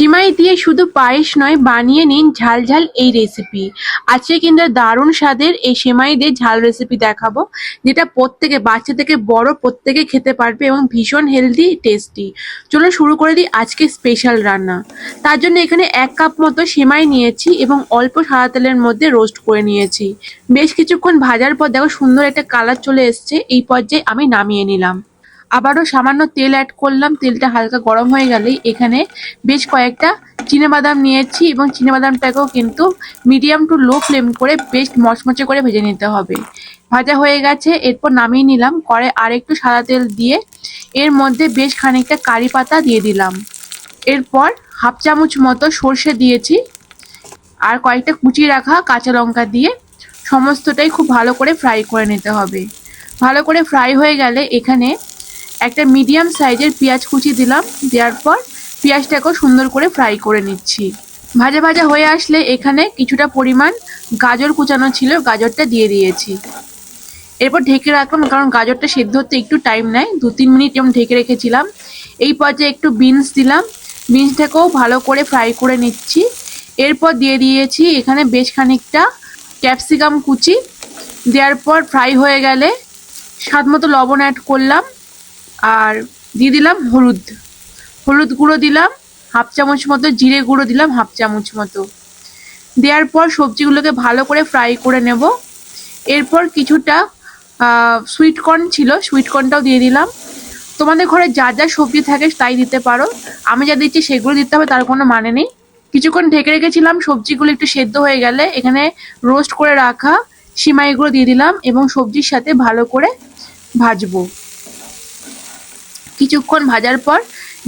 সিমাই দিয়ে শুধু পায়েস নয়, বানিয়ে নিন ঝাল ঝাল এই রেসিপি আজকে কিন্তু দারুণ স্বাদের এই সেমাই দিয়ে ঝাল রেসিপি দেখাবো, যেটা প্রত্যেকে, বাচ্চা থেকে বড় প্রত্যেকে খেতে পারবে এবং ভীষণ হেলদি টেস্টি চলো শুরু করে দিই আজকে স্পেশাল রান্না। তার জন্য এখানে এক কাপ মতো সেমাই নিয়েছি এবং অল্প সাদা তেলের মধ্যে রোস্ট করে নিয়েছি। বেশ কিছুক্ষণ ভাজার পর দেখো সুন্দর একটা কালার চলে এসছে, এই পর্যায়ে আমি নামিয়ে নিলাম। আবারও সামান্য তেল অ্যাড করলাম। তেলটা হালকা গরম হয়ে গেলেই এখানে বেশ কয়েকটা বাদাম নিয়েছি এবং বাদামটাকেও কিন্তু মিডিয়াম টু লো ফ্লেম করে বেশ মচমচে করে ভেজে নিতে হবে। ভাজা হয়ে গেছে, এরপর নামিয়ে নিলাম। করে আর একটু সাদা তেল দিয়ে এর মধ্যে বেশ খানিকটা কারি পাতা দিয়ে দিলাম। এরপর হাফ চামচ মতো সর্ষে দিয়েছি আর কয়েকটা কুচি রাখা কাঁচা লঙ্কা দিয়ে। সমস্তটাই খুব ভালো করে ফ্রাই করে নিতে হবে। ভালো করে ফ্রাই হয়ে গেলে এখানে একটা মিডিয়াম সাইজের পেঁয়াজ কুচি দিলাম, দেওয়ার পর পেঁয়াজটাকেও সুন্দর করে ফ্রাই করে নিচ্ছি। ভাজা ভাজা হয়ে আসলে এখানে কিছুটা পরিমাণ গাজর কুচানো ছিল, গাজরটা দিয়ে দিয়েছি। এরপর ঢেকে রাখলাম, কারণ গাজরটা সেদ্ধ হতে একটু টাইম নেয়, দু তিন মিনিট যেমন ঢেকে রেখেছিলাম। এই পর্যায়ে একটু বিনস দিলাম বিনসটাকেও ভালো করে ফ্রাই করে নিচ্ছি। এরপর দিয়ে দিয়েছি এখানে বেশ খানিকটা ক্যাপসিকাম কুচি। দেওয়ার পর ফ্রাই হয়ে গেলে স্বাদ মতো লবণ অ্যাড করলাম। আর দিয়ে দিলাম হলুদ। হলুদ গুঁড়ো দিলাম, হাফ চামচ মতো, জিরে গুঁড়ো দিলাম, হাফ চামচ মতো। দেওয়ার পর সবজিগুলোকে ভালো করে ফ্রাই করে নেব। এরপর কিছুটা সুইট কর্ন ছিল সুইট কর্নটাও দিয়ে দিলাম। তোমাদের ঘরে যা যা সবজি থাকে তাই দিতে পারো। আমি যা দিচ্ছি সেগুলো দিতে হবে, তার কোনো মানে নেই। কিছুক্ষণ ঢেকে রেখেছিলাম, সবজিগুলো একটু সেদ্ধ হয়ে গেলে এখানে রোস্ট করে রাখা সিমাইগুলো দিয়ে দিলাম এবং সবজির সাথে ভালো করে ভাজবো। কিছুক্ষণ ভাজার পর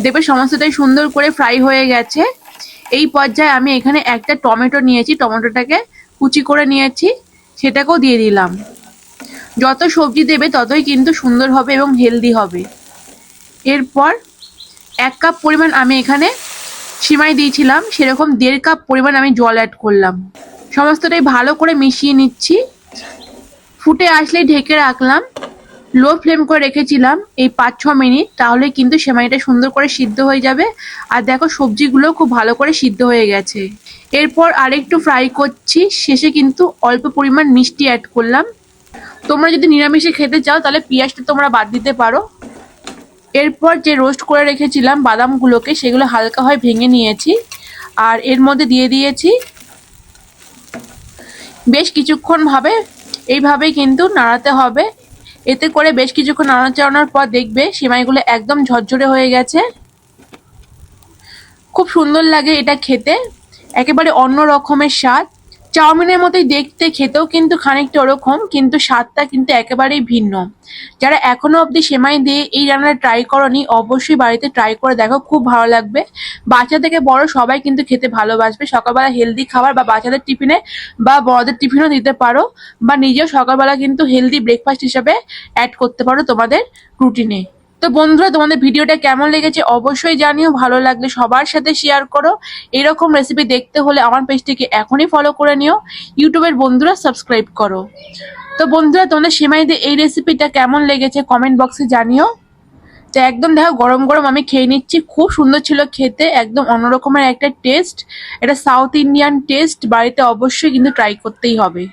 দেখবে সমস্তটাই সুন্দর করে ফ্রাই হয়ে গেছে। এই পর্যায়ে আমি এখানে একটা টমেটো নিয়েছি, টমেটোটাকে কুচি করে নিয়েছি, সেটাকেও দিয়ে দিলাম। যত সবজি দেবে ততই কিন্তু সুন্দর হবে এবং হেলদি হবে। এরপর এক কাপ পরিমাণ আমি এখানে সিমাই দিয়েছিলাম, সেরকম দেড় কাপ পরিমাণ আমি জল অ্যাড করলাম। সমস্তটাই ভালো করে মিশিয়ে নিচ্ছি। ফুটে আসলেই ঢেকে রাখলাম। লো ফ্লেম করে রেখেছিলাম এই পাঁচ, ছ মিনিট, তাহলে কিন্তু সেমাইটা সুন্দর করে সিদ্ধ হয়ে যাবে। আর দেখো সবজিগুলো খুব ভালো করে সিদ্ধ হয়ে গেছে। এরপর আরেকটু ফ্রাই করছি, শেষে কিন্তু অল্প পরিমাণ মিষ্টি অ্যাড করলাম। তোমরা যদি নিরামিষে খেতে চাও, তাহলে পেঁয়াজটা তোমরা বাদ দিতে পারো। এরপর যে রোস্ট করে রেখেছিলাম বাদামগুলোকে, সেগুলো হালকা হয় ভেঙে নিয়েছি। আর এর মধ্যে দিয়ে দিয়েছি বেশ কিছুক্ষণ ভাবে। এইভাবেই কিন্তু নাড়াতে হবে। এতে করে বেশ কিছুক্ষণ নাড়াচাড়ানোর পর দেখবে সিমাইগুলো একদম ঝরঝরে হয়ে গেছে। খুব সুন্দর লাগে এটা খেতে। একেবারে অন্য রকমের স্বাদ। চাউমিনের মতোই দেখতে, খেতেও কিন্তু খানিকটা ওরকম, কিন্তু স্বাদটা কিন্তু একেবারেই ভিন্ন। যারা এখনও অবধি সেমাই দিয়ে এই রান্নাটা ট্রাই করনি, অবশ্যই বাড়িতে ট্রাই করে দেখো, খুব ভালো লাগবে। বাচ্চা থেকে বড় সবাই কিন্তু খেতে ভালোবাসবে। সকালবেলা হেলদি খাবার বা বাচ্চাদের টিফিনে বা বড়দের টিফিনও দিতে পারো, বা নিজেও সকালবেলা কিন্তু হেলদি ব্রেকফাস্ট হিসাবে অ্যাড করতে পারো তোমাদের রুটিনে তো বন্ধুরা, তোমাদের ভিডিওটা কেমন লেগেছে অবশ্যই জানিও, ভালো লাগলে সবার সাথে শেয়ার করো। এরকম রেসিপি দেখতে হলে আমার পেজটিকে এখনই ফলো করে নিও, ইউটিউবের বন্ধুরা সাবস্ক্রাইব করো। তো বন্ধুরা, তোমাদের সেমাই দিয়ে এই রেসিপিটা কেমন লেগেছে কমেন্ট বক্সে জানিও। তো একদম দেখো, গরম গরম আমি খেয়ে নিচ্ছি, খুব সুন্দর ছিল খেতে, একদম অন্যরকমের একটা টেস্ট এটা সাউথ ইন্ডিয়ান টেস্ট বাড়িতে অবশ্যই কিন্তু ট্রাই করতেই হবে।